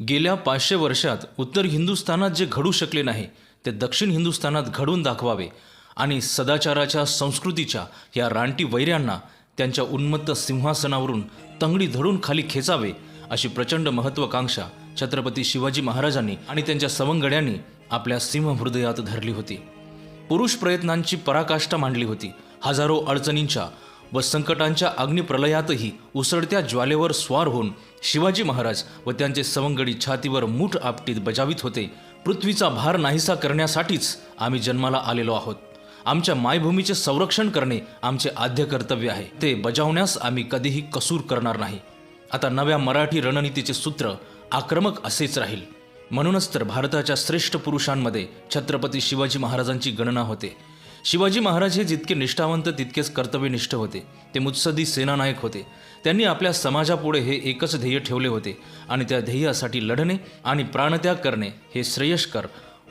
गेल्या पाचशे वर्षात उत्तर हिंदुस्थानात जे घडू शकले नाही ते दक्षिण हिंदुस्थानात घडून दाखवावे आणि सदाचाराच्या संस्कृतीच्या या रानटी वैऱ्यांना त्यांच्या उन्मत्त सिंहासनावरून तंगडी धडून खाली खेचावे अशी प्रचंड महत्त्वाकांक्षा छत्रपती शिवाजी महाराजांनी आणि त्यांच्या सवंगड्यांनी आपल्या सिंहहृदयात धरली होती. पुरुष प्रयत्नांची पराकाष्ठा मांडली होती. हजारो अडचणींच्या व संकटांच्या अग्निप्रलयातही उसळत्या ज्वालेवर स्वार होऊन शिवाजी महाराज व त्यांचे सवंगडी छातीवर मूठ आपटीत बजावित होते. पृथ्वीचा भार नाहीसा करण्यासाठीच आम्ही जन्माला आलेलो आहोत. आमच्या मायभूमीचे संरक्षण करणे आमचे आद्य कर्तव्य आहे. ते बजावण्यास आम्ही कधीही कसूर करणार नाही. आता नव्या मराठी रणनीतीचे सूत्र आक्रमक असेच राहील. म्हणूनच तर भारताच्या श्रेष्ठ पुरुषांमध्ये छत्रपती शिवाजी महाराजांची गणना होते. शिवाजी महाराज हे जितके निष्ठावंत तितकेच कर्तव्यनिष्ठ होते. ते मुत्सदी सेनानायक होते. त्यांनी आपल्या समाजापुढे हे एकच ध्येय ठेवले होते आणि त्या ध्येयासाठी लढणे आणि प्राणत्याग करणे हे श्रेयस्कर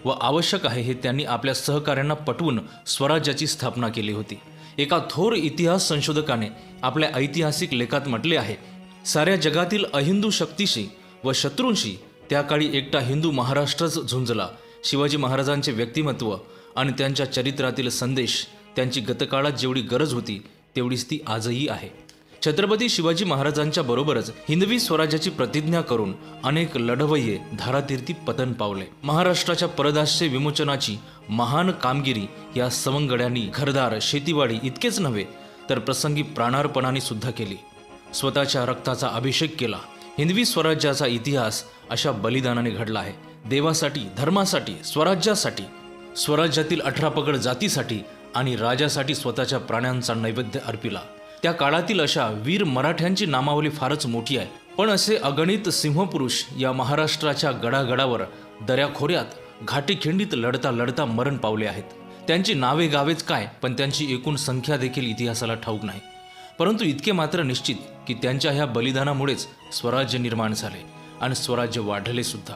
व आवश्यक आहे हे त्यांनी आपल्या सहकाऱ्यांना पटवून स्वराज्याची स्थापना केली होती. एका थोर इतिहास संशोधकाने आपल्या ऐतिहासिक लेखात म्हटले आहे साऱ्या जगातील अहिंदू शक्तीशी व शत्रूंशी त्या काळी एकटा हिंदू महाराष्ट्रच झुंजला. शिवाजी महाराजांचे व्यक्तिमत्व आणि त्यांच्या चरित्रातील संदेश त्यांची गतकाळात जेवढी गरज होती तेवढीच ती आजही आहे. छत्रपती शिवाजी महाराजांच्या बरोबरच हिंदवी स्वराज्याची प्रतिज्ञा करून अनेक लढवय्ये धारातीर्थी पतन पावले. महाराष्ट्राच्या परदास्य विमोचनाची महान कामगिरी या सवंगड्यांनी घरदार शेतीवाडी इतकेच नव्हे तर प्रसंगी प्राणार्पणाने सुद्धा केली. स्वतःच्या रक्ताचा अभिषेक केला. हिंदवी स्वराज्याचा इतिहास अशा बलिदानाने घडला आहे. देवासाठी धर्मासाठी स्वराज्यासाठी स्वराज्यातील अठरा पगड जातीसाठी आणि राजासाठी स्वतःच्या प्राण्यांचा नैवेद्य अर्पिला. त्या काळातील अशा वीर मराठ्यांची नामावली फारच मोठी आहे. पण असे अगणित सिंहपुरुष या महाराष्ट्राच्या गडागडावर दऱ्याखोऱ्यात घाटीखिंडीत लढता लढता मरण पावले आहेत. त्यांची नावे गावेच काय पण त्यांची एकूण संख्या देखील इतिहासाला ठाऊक नाही. परंतु इतके मात्र निश्चित की त्यांच्या ह्या बलिदानामुळेच स्वराज्य निर्माण झाले आणि स्वराज्य वाढले सुद्धा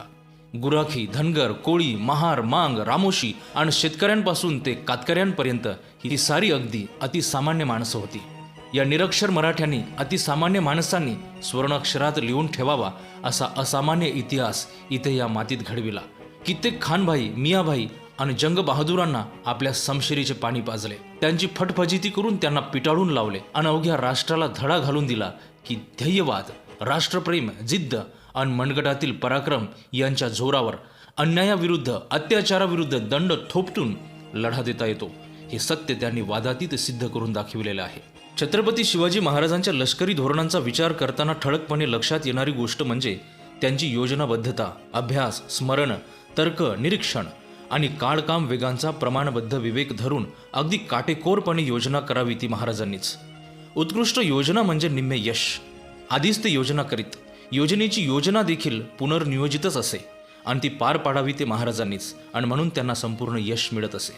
गुराखी धनगर कोळी महार मांग रामोशी आणि शेतकऱ्यांपासून ते कातकऱ्यांपर्यंत ही सारी अगदी अतिसामान्य माणसं होती. या निरक्षर मराठ्यांनी अतिसामान्य माणसांनी स्वर्णाक्षरात लिहून ठेवावा असा असामान्य इतिहास इथे या मातीत घडविला. कित्येक खानभाई मियाभाई आणि जंग बहादुरांना आपल्या समशिरीचे पाणी पाजले. त्यांची फटफजिती करून त्यांना पिटाळून लावले आणि अवघ्या राष्ट्राला धडा घालून दिला की ध्येयवाद राष्ट्रप्रेम जिद्द आणि मनगटातील पराक्रम यांच्या जोरावर अन्यायाविरुद्ध अत्याचाराविरुद्ध दंड थोपटून लढा देता येतो. हे सत्य त्यांनी वादातीत सिद्ध करून दाखविलेलं आहे. छत्रपती शिवाजी महाराजांच्या लष्करी धोरणांचा विचार करताना ठळकपणे लक्षात येणारी गोष्ट म्हणजे त्यांची योजनाबद्धता अभ्यास स्मरण तर्क निरीक्षण आणि काळकाम वेगांचा प्रमाणबद्ध विवेक धरून अगदी काटेकोरपणे योजना करावी ती महाराजांनीच. उत्कृष्ट योजना म्हणजे निम्मे यश. आधीच ते योजना करीत योजनेची योजना देखील पुनर्नियोजितच असे. आणि ती पार पाडावी ते महाराजांनीच. आणि म्हणून त्यांना संपूर्ण यश मिळत असे.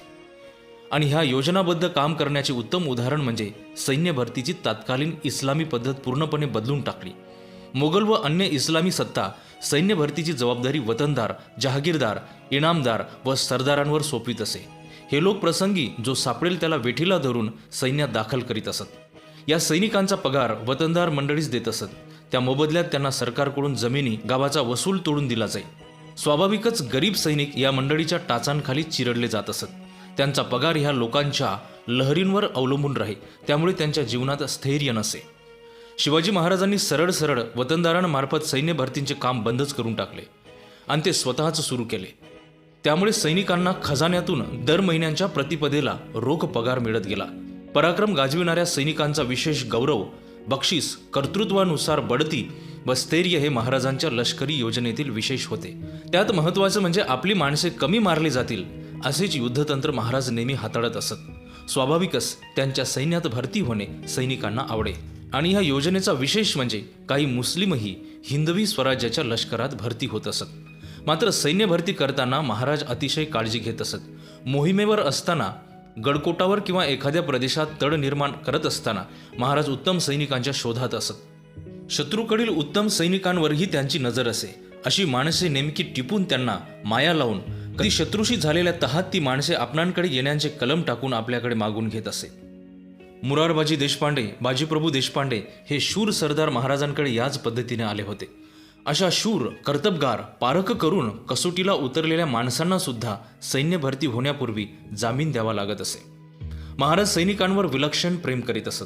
आणि ह्या योजनाबद्ध काम करण्याचे उत्तम उदाहरण म्हणजे सैन्य भरतीची तात्कालीन इस्लामी पद्धत पूर्णपणे बदलून टाकली. मोगल व अन्य इस्लामी सत्ता सैन्य भरतीची जबाबदारी वतनदार जहागीरदार इनामदार व सरदारांवर सोपवीत असे. हे लोक प्रसंगी जो सापडेल त्याला वेठीला धरून सैन्यात दाखल करीत असत. या सैनिकांचा पगार वतनदार मंडळीच देत असत. त्या मोबदल्यात त्यांना सरकारकडून जमिनी गावाचा वसूल तोडून दिला जाईल. स्वाभाविकच गरीब सैनिक या मंडळीच्या टाचांखाली चिरडले जात असत. त्यांचा पगार ह्या लोकांच्या लहरींवर अवलंबून राहील त्यामुळे त्यांच्या जीवनात स्थैर्य नसे. शिवाजी महाराजांनी सरळ सरळ वतनदारांमार्फत सैन्य भरतींचे काम बंदच करून टाकले आणि ते स्वतःच सुरू केले. त्यामुळे सैनिकांना खजान्यातून दर महिन्यांच्या प्रतिपदेला रोख पगार मिळत गेला. पराक्रम गाजविणाऱ्या सैनिकांचा विशेष गौरव बक्षीस कर्तृत्वानुसार बढती व स्थैर्य हे महाराजांच्या लष्करी योजनेतील विशेष होते. त्यात महत्त्वाचं म्हणजे आपली माणसे कमी मारली जातील असेच युद्धतंत्र महाराज नेहमी हाताळत असत. स्वाभाविकच त्यांच्या सैन्यात भरती होणे सैनिकांना आवडे. आणि ह्या योजनेचा विशेष म्हणजे काही मुस्लिमही हिंदवी स्वराज्याच्या लष्करात भरती होत असत. मात्र सैन्य भरती करताना महाराज अतिशय काळजी घेत असत. मोहिमेवर असताना गडकोटावर किंवा एखाद्या प्रदेशात तड निर्माण करत असताना महाराज उत्तम सैनिकांच्या शोधात असत. शत्रूकडील उत्तम सैनिकांवरही त्यांची नजर असे अशी माणसे नेमकी टिपून त्यांना माया लावून कधी शत्रूशी झालेल्या तहात ती माणसे आपणांकडे येण्याचे कलम टाकून आपल्याकडे मागून घेत असे. मुरारबाजी देशपांडे बाजीप्रभू देशपांडे हे शूर सरदार महाराजांकडे याच पद्धतीने आले होते. अशा शूर कर्तबगार पारख करून कसोटीला उतरलेल्या माणसांना सुद्धा सैन्य भरती होण्यापूर्वी जामीन द्यावा लागत असे. महाराज सैनिकांवर विलक्षण प्रेम करीत असत.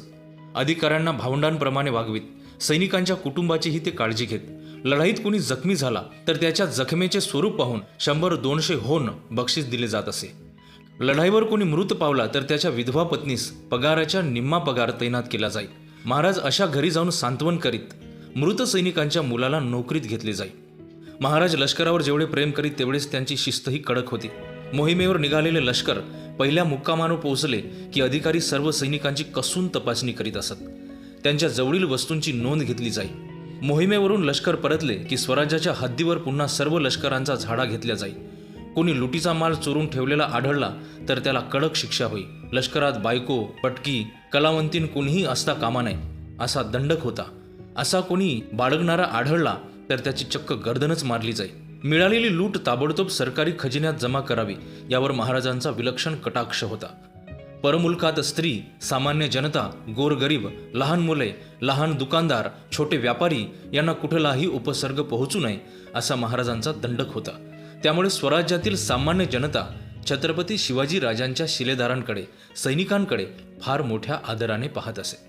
अधिकाऱ्यांना भावंडांप्रमाणे वागवीत. सैनिकांच्या कुटुंबाचीही ते काळजी घेत. लढाईत कुणी जखमी झाला तर त्याच्या जखमेचे स्वरूप पाहून शंभर दोनशे होन बक्षीस दिले जात असे. लढाईवर कोणी मृत पावला तर त्याच्या विधवा पत्नीस पगाराच्या निम्मा पगार तैनात केला जाईल महाराज अशा घरी जाऊन सांत्वन करीत. मृत सैनिकांच्या मुलाला नोकरीत घेतले जाई. महाराज लष्करावर जेवढे प्रेम करीत तेवढेच त्यांची शिस्तही कडक होती. मोहिमेवर निघालेले लष्कर पहिल्या मुक्कामानं पोहोचले की अधिकारी सर्व सैनिकांची कसून तपासणी करीत असत. त्यांच्या जवळील वस्तूंची नोंद घेतली जाई. मोहिमेवरून लष्कर परतले की स्वराज्याच्या हद्दीवर पुन्हा सर्व लष्करांचा झाडा घेतल्या जाई. कोणी लुटीचा माल चोरून ठेवलेला आढळला तर त्याला कडक शिक्षा होई. लष्करात बायको पटकी कलावंतीन कोणीही असता कामा नये असा दंडक होता. असा कोणी बाळगणारा आढळला तर त्याची चक्क गर्दनच मारली जाई. मिळालेली लूट ताबडतोब सरकारी खजिन्यात जमा करावी यावर महाराजांचा विलक्षण कटाक्ष होता. परमुलकात स्त्री सामान्य जनता गोरगरीब लहान मुले लहान दुकानदार छोटे व्यापारी यांना कुठलाही उपसर्ग पोहोचू नये असा महाराजांचा दंडक होता. त्यामुळे स्वराज्यातील सामान्य जनता छत्रपती शिवाजी राजांच्या शिलेदारांकडे सैनिकांकडे फार मोठ्या आदराने पाहत असे.